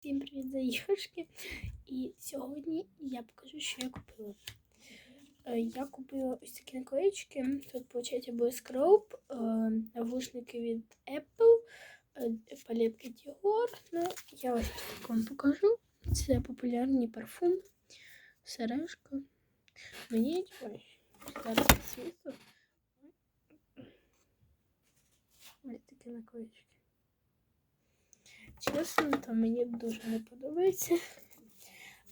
Всім привіт за іграшки. І сьогодні я покажу, що я купила. Е, Я купила ось такі наклеїчки. Тут, виходить, скроп, е, навушники від Apple, е, палетки Dior. Ну, я ось так вам покажу. Це популярний парфум, сережка. Мені ой, зараз світло. Ось такі наклеїчки. Чесно, то мені дуже не подобається.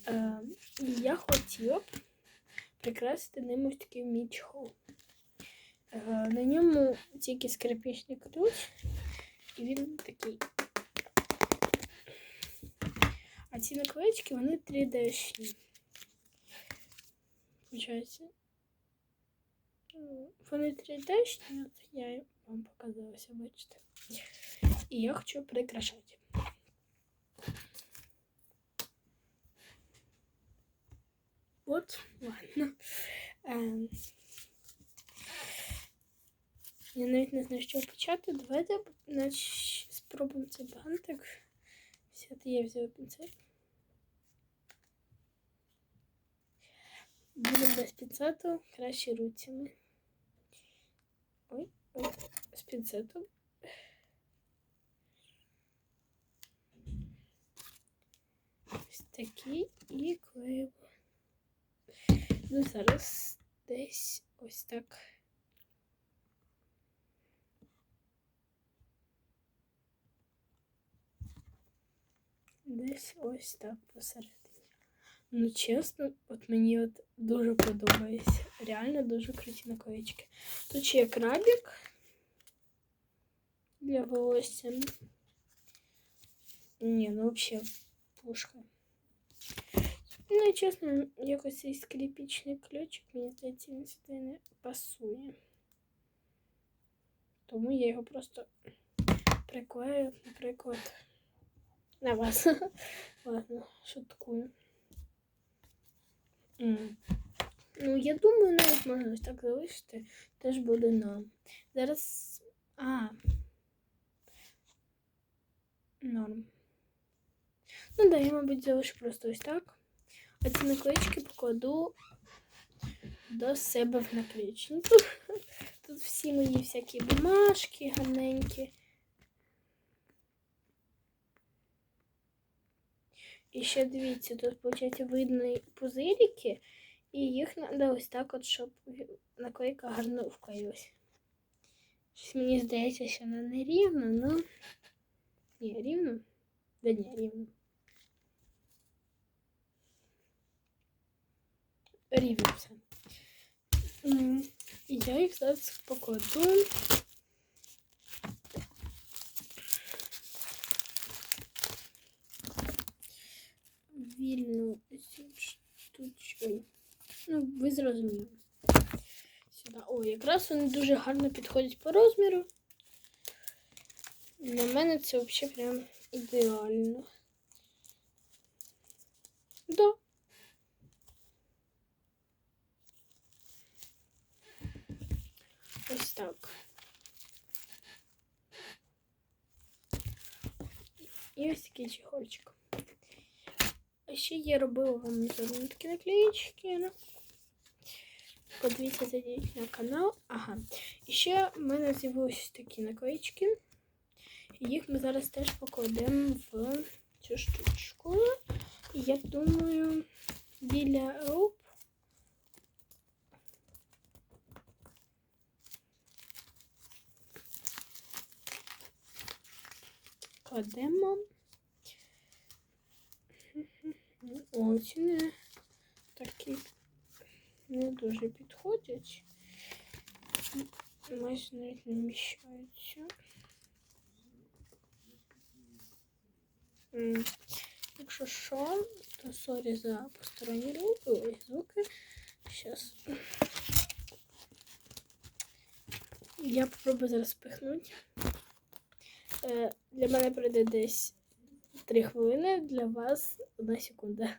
Е, я хотіла б прикрасити ним ось такий мій чохол. Е, на ньому тільки скрипічний ключ, і він такий. А ці наклеїчки, вони 3D-шні. Получається. ну, Вони 3D-шні, от я вам показалася, бачите. І я хочу прикрашати. От, ладно. Я навіть не знаю, що почати. Давайте спробуємо цей бантик. Взяти я взяла пінцет. Будемо без пінцету, краще руцями. Ой, ой, з пінцетом. Ось такі і клеїмо. Ну, зараз десь ось так. Десь ось так посередині. Ну, чесно, от мені от дуже подобається. Реально дуже круті наклеїчки. Тут ще є крабик для волосся. Ні, ну взагалі пушка. Ну, і чесно, якось цей скрипічний ключик, мені здається, він сюди не пасує. Тому я його просто приклею, наприклад, на вас. Ладно, шуткую. М. Ну, я думаю, навіть можна ось так залишити, теж буде нам. Зараз. А. Норм. Ну да, я, мабуть, залишу просто ось так. А ці наклеїчки покладу до себе в наклеїчницю. Тут всі мої всякі бумажки гарненькі. І ще дивіться, тут, виходить, видно пузирики, і їх треба ось так от, щоб наклейка гарно вклеїлась. Щось мені здається, що вона не рівна, ну. Ні, рівно? Да ні, рівно. Рівно І я їх зараз покладу. Вільну штучку. Ну, ви зрозуміли. Сюди. О, якраз вони дуже гарно підходять по розміру. Для мене це взагалі прям ідеально. Да. Ось так. І ось такий чехольчик. Ще я робила вам візерунки наклеїчки. Подивіться, зайдіть на канал. Ага. І ще в мене з'явилися такі наклеїчки. Їх ми зараз теж покладемо в цю штучку. Я думаю, біля кладемо. Ось такі не дуже підходять. Майже навіть не вміщаються. Якщо що, то сорі за посторонні руки, ой, звуки. Зараз. Я попробую зараз спихнути. Е, Для мене пройде десь 3 хвилини, для вас 1 секунда.